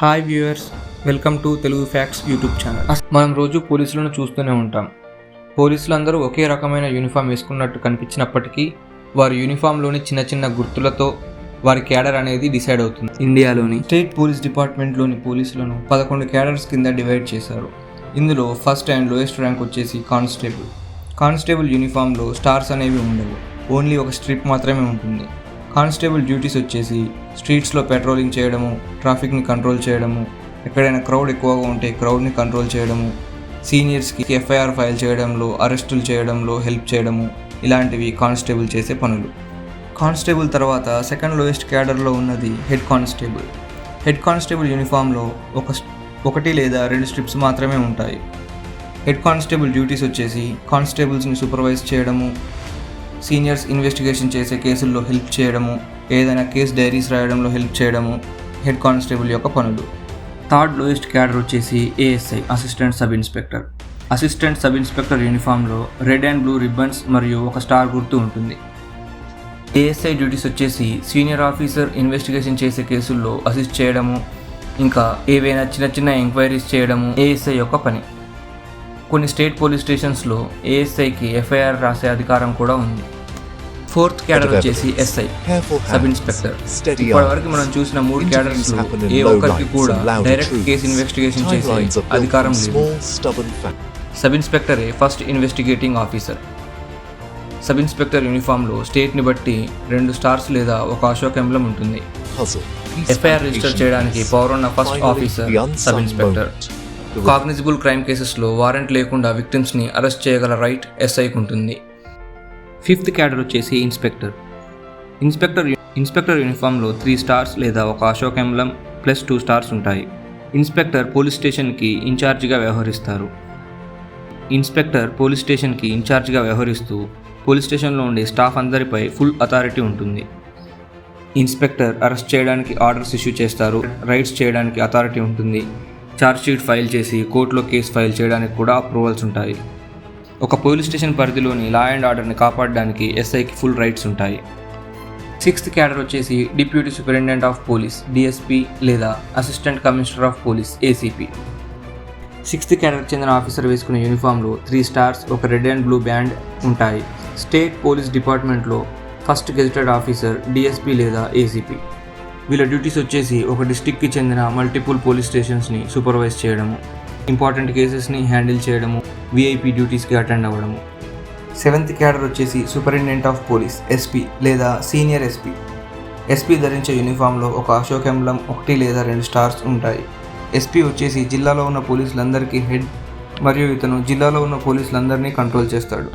Hi viewers welcome to Telugu facts YouTube channel. మనం రోజు పోలీసులను చూస్తూనే ఉంటాం. పోలీసులు అందరూ ఒకే రకమైన యూనిఫామ్ వేసుకున్నట్టు కనిపించినప్పటికీ వారి యూనిఫామ్లోని చిన్న చిన్న గుర్తులతో వారి క్యాడర్ అనేది డిసైడ్ అవుతుంది. ఇండియాలోని స్టేట్ పోలీస్ డిపార్ట్మెంట్లోని పోలీసులను పదకొండు క్యాడర్స్ కింద డివైడ్ చేశారు. ఇందులో ఫస్ట్ అండ్ లోయెస్ట్ ర్యాంక్ వచ్చేసి కానిస్టేబుల్. కానిస్టేబుల్ యూనిఫామ్లో స్టార్స్ అనేవి ఉండవు. ఓన్లీ ఒక స్ట్రిప్ మాత్రమే ఉంటుంది. కానిస్టేబుల్ డ్యూటీస్ వచ్చేసి స్ట్రీట్స్లో పెట్రోలింగ్ చేయడము ట్రాఫిక్ని కంట్రోల్ చేయడము ఎక్కడైనా క్రౌడ్ ఎక్కువగా ఉంటే క్రౌడ్ని కంట్రోల్ చేయడము సీనియర్స్కి ఎఫ్ఐఆర్ ఫైల్ చేయడంలో అరెస్టులు చేయడంలో హెల్ప్ చేయడము ఇలాంటివి కానిస్టేబుల్ చేసే పనులు. కానిస్టేబుల్ తర్వాత సెకండ్ లోయెస్ట్ క్యాడర్లో ఉన్నది హెడ్ కానిస్టేబుల్ హెడ్ కానిస్టేబుల్ యూనిఫామ్లో ఒక ఒకటి లేదా రెండు స్ట్రిప్స్ మాత్రమే ఉంటాయి. హెడ్ కానిస్టేబుల్ డ్యూటీస్ వచ్చేసి కానిస్టేబుల్స్ని సూపర్వైజ్ చేయడము సీనియర్స్ ఇన్వెస్టిగేషన్ చేసే కేసుల్లో హెల్ప్ చేయడము ఏదైనా కేస్ డైరీస్ రాయడంలో హెల్ప్ చేయడము హెడ్ కానిస్టేబుల్ యొక్క పనులు. థర్డ్ లోయెస్ట్ క్యాడర్ వచ్చేసి ASI assistant sub inspector. Assistant sub inspector యూనిఫామ్లో red and blue ribbons మరియు ఒక స్టార్ గుర్తు ఉంటుంది. ఏఎస్ఐ డ్యూటీస్ వచ్చేసి సీనియర్ ఆఫీసర్ ఇన్వెస్టిగేషన్ చేసే కేసుల్లో అసిస్ట్ చేయడము ఇంకా ఏవైనా చిన్న చిన్న ఎంక్వైరీస్ చేయడము ఏఎస్ఐ యొక్క పని. కొన్ని స్టేట్ పోలీస్ స్టేషన్స్లో ఏఎస్ఐకి ఎఫ్ఐఆర్ రాసే అధికారం కూడా ఉంది. ఫోర్త్ క్యాడర్ వచ్చేసి ఎస్ఐ సబ్ ఇన్స్పెక్టర్. ఇప్పటివరకు మనం చూసిన మూడు క్యాడర్స్ ఏ ఒక్కరికి కూడా డైరెక్ట్ కేసు ఇన్వెస్టిగేషన్ చేసే అధికారం లేదు. Sub ఇన్స్పెక్టరే first investigating officer. Sub inspector యూనిఫామ్లో స్టేట్ని బట్టి రెండు స్టార్స్ లేదా ఒక అశోక్ ఎంబ్లం ఉంటుంది. ఎఫ్ఐఆర్ రిజిస్టర్ చేయడానికి పవర్ ఉన్న first officer sub inspector. Cognizable crime కేసెస్లో వారెంట్ లేకుండా విక్టిమ్స్ని అరెస్ట్ చేయగల రైట్ ఎస్ఐకి ఉంటుంది. ఫిఫ్త్ క్యాడర్ వచ్చేసి ఇన్స్పెక్టర్. ఇన్స్పెక్టర్ ఇన్స్పెక్టర్ యూనిఫామ్లో త్రీ స్టార్స్ లేదా ఒక Ashok emblem plus two stars ఉంటాయి. ఇన్స్పెక్టర్ పోలీస్ స్టేషన్కి ఇన్ఛార్జిగా వ్యవహరిస్తారు. ఇన్స్పెక్టర్ పోలీస్ స్టేషన్కి ఇన్ఛార్జిగా వ్యవహరిస్తూ పోలీస్ స్టేషన్లో ఉండే స్టాఫ్ అందరిపై ఫుల్ అథారిటీ ఉంటుంది. ఇన్స్పెక్టర్ అరెస్ట్ చేయడానికి ఆర్డర్స్ ఇష్యూ చేస్తారు. రైడ్స్ చేయడానికి అథారిటీ ఉంటుంది. ఛార్జ్షీట్ ఫైల్ చేసి కోర్టులో కేసు ఫైల్ చేయడానికి కూడా అప్రూవల్స్ ఉంటాయి. ఒక పోలీస్ స్టేషన్ పరిధిలోని లా అండ్ ఆర్డర్ని కాపాడడానికి ఎస్ఐకి ఫుల్ రైట్స్ ఉంటాయి. సిక్స్త్ క్యాడర్ వచ్చేసి deputy superintendent of police DSP లేదా assistant commissioner of police ACP sixth క్యాడర్కి చెందిన ఆఫీసర్ వేసుకునే యూనిఫామ్లో త్రీ స్టార్స్ ఒక రెడ్ అండ్ బ్లూ బ్యాండ్ ఉంటాయి. స్టేట్ పోలీస్ డిపార్ట్మెంట్లో ఫస్ట్ గెజిటెడ్ ఆఫీసర్ డిఎస్పీ లేదా ఏసీపీ వీళ్ళ డ్యూటీస్ వచ్చేసి ఒక డిస్టిక్కి చెందిన మల్టిపుల్ పోలీస్ స్టేషన్స్ని సూపర్వైజ్ చేయడము ఇంపార్టెంట్ కేసెస్ని హ్యాండిల్ చేయడము విఐపి డ్యూటీస్కి అటెండ్ అవ్వడము. సెవెంత్ క్యాడర్ వచ్చేసి సూపరింటెండెంట్ ఆఫ్ పోలీస్ ఎస్పీ లేదా సీనియర్ ఎస్పీ ఎస్పీ ధరించే యూనిఫామ్లో ఒక అశోక్ ఎంబ్లం ఒకటి లేదా రెండు స్టార్స్ ఉంటాయి. ఎస్పీ వచ్చేసి జిల్లాలో ఉన్న పోలీసులందరికీ హెడ్ మరియు ఇతను జిల్లాలో ఉన్న పోలీసులందరినీ కంట్రోల్ చేస్తాడు.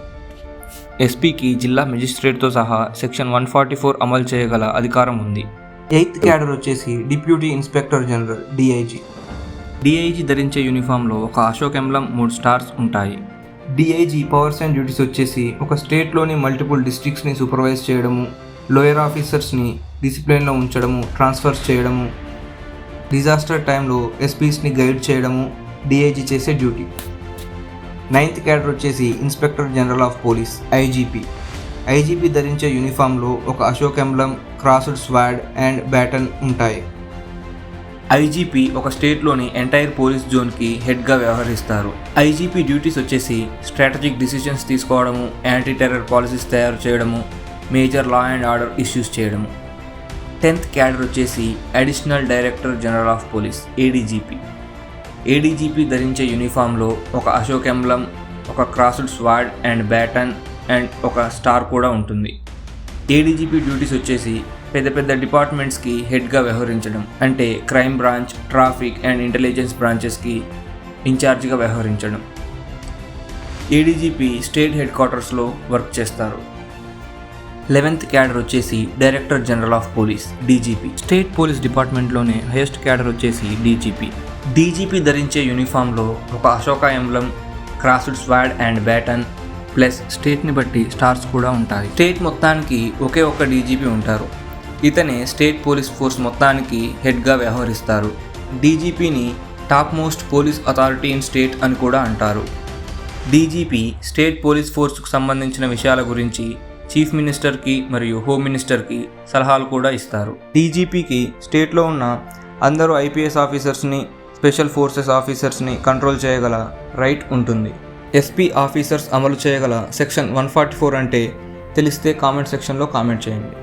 ఎస్పీకి జిల్లా మెజిస్ట్రేట్తో సహా సెక్షన్ వన్ ఫార్టీ ఫోర్ అమలు చేయగల అధికారం ఉంది. ఎయిత్ క్యాడర్ వచ్చేసి deputy inspector general DIG DIG ధరించే యూనిఫామ్లో ఒక అశోక్ ఎంబ్లం మూడు స్టార్స్ ఉంటాయి. డిఐజీ పవర్స్ అండ్ డ్యూటీస్ వచ్చేసి ఒక స్టేట్లోని మల్టిపుల్ డిస్ట్రిక్ట్స్ని సూపర్వైజ్ చేయడము లోయర్ ఆఫీసర్స్ని డిసిప్లిన్లో ఉంచడము ట్రాన్స్ఫర్స్ చేయడము డిజాస్టర్ టైంలో ఎస్పీస్ని గైడ్ చేయడము డిఐజీ చేసే డ్యూటీ నైన్త్ క్యాడర్ వచ్చేసి inspector general of police IGP IGP ధరించే యూనిఫామ్లో ఒక Ashok emblem crossed sword and baton ఉంటాయి. ఐజీపీ ఒక స్టేట్లోని ఎంటైర్ పోలీస్ జోన్కి హెడ్గా వ్యవహరిస్తారు. ఐజీపీ డ్యూటీస్ వచ్చేసి స్ట్రాటజిక్ డిసిషన్స్ తీసుకోవడము యాంటీ టెర్రర్ పాలసీస్ తయారు చేయడము major law and order issues చేయడము. టెన్త్ క్యాడర్ వచ్చేసి additional director general of police ADGP ADGP ధరించే యూనిఫామ్లో ఒక అశోక్ ఎంబ్లం ఒక crossed sword and baton and ఒక స్టార్ కూడా ఉంటుంది. ఏడీజీపీ డ్యూటీస్ వచ్చేసి పెద్ద పెద్ద డిపార్ట్మెంట్స్కి హెడ్గా వ్యవహరించడం అంటే crime branch traffic and intelligence బ్రాంచెస్కి ఇన్ఛార్జ్గా వ్యవహరించడం. ఏడీజీపీ స్టేట్ హెడ్ క్వార్టర్స్లో వర్క్ చేస్తారు. లెవెన్త్ క్యాడర్ వచ్చేసి director general of police DGP state police డిపార్ట్మెంట్లోనే highest cadre వచ్చేసి డీజీపీ డీజీపీ ధరించే యూనిఫామ్లో ఒక Ashoka emblem crossed sword and baton plus స్టేట్ని బట్టి స్టార్స్ కూడా ఉంటాయి. స్టేట్ మొత్తానికి ఒకే ఒక్క డీజీపీ ఉంటారు. ఇతనే స్టేట్ పోలీస్ ఫోర్స్ మొత్తానికి హెడ్గా వ్యవహరిస్తారు. డీజీపీని top most police authority in state అని కూడా అంటారు. డీజీపీ స్టేట్ పోలీస్ ఫోర్స్కు సంబంధించిన విషయాల గురించి చీఫ్ మినిస్టర్కి మరియు హోమ్ మినిస్టర్కి సలహాలు కూడా ఇస్తారు. డీజీపీకి స్టేట్లో ఉన్న అందరూ ఐపీఎస్ ఆఫీసర్స్ని స్పెషల్ ఫోర్సెస్ ఆఫీసర్స్ని కంట్రోల్ చేయగల రైట్ ఉంటుంది. ఎస్పీ ఆఫీసర్స్ అమలు చేయగల సెక్షన్ వన్ ఫార్టీ ఫోర్ అంటే తెలిస్తే కామెంట్ సెక్షన్లో కామెంట్ చేయండి.